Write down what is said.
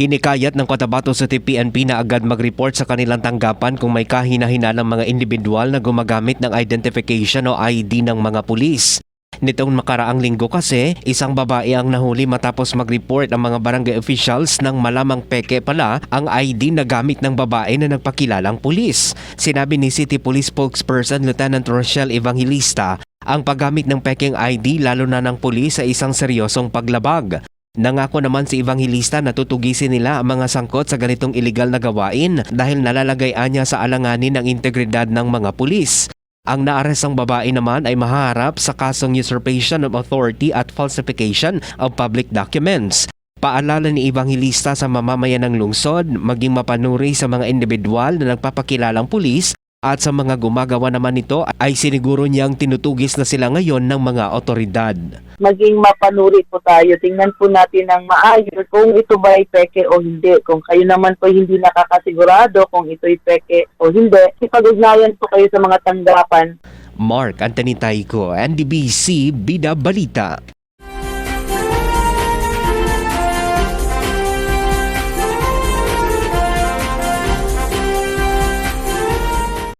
Hinikayat ng Cotabato City PNP na agad mag-report sa kanilang tanggapan kung may kahina-hinalang mga individual na gumagamit ng identification o ID ng mga pulis. Nitong makaraang linggo kasi, isang babae ang nahuli matapos mag-report ang mga barangay officials nang malamang peke pala ang ID na gamit ng babae na nagpakilalang pulis. Sinabi ni City Police Spokesperson Lieutenant Rochelle Evangelista, ang paggamit ng peking ID lalo na ng pulis sa isang seryosong paglabag. Nangako naman si Evangelista na tutugisin nila ang mga sangkot sa ganitong illegal na gawain dahil nalalagay niya sa alanganin ang integridad ng mga pulis. Ang naarestang babae naman ay maharap sa kasong usurpation of authority at falsification of public documents. Paalala ni Evangelista sa mamamayan ng lungsod maging mapanuri sa mga individual na nagpapakilalang pulis at sa mga gumagawa naman nito ay siniguro niyang tinutugis na sila ngayon ng mga otoridad. maging mapanuri po tayo. Tingnan po natin ng maayos kung ito ba ay peke o hindi. Kung kayo naman po hindi nakakasigurado kung ito ay peke o hindi, ipag-ugnayan po kayo sa mga tanggapan Mark Anthony Taico, NDBC Bida Balita.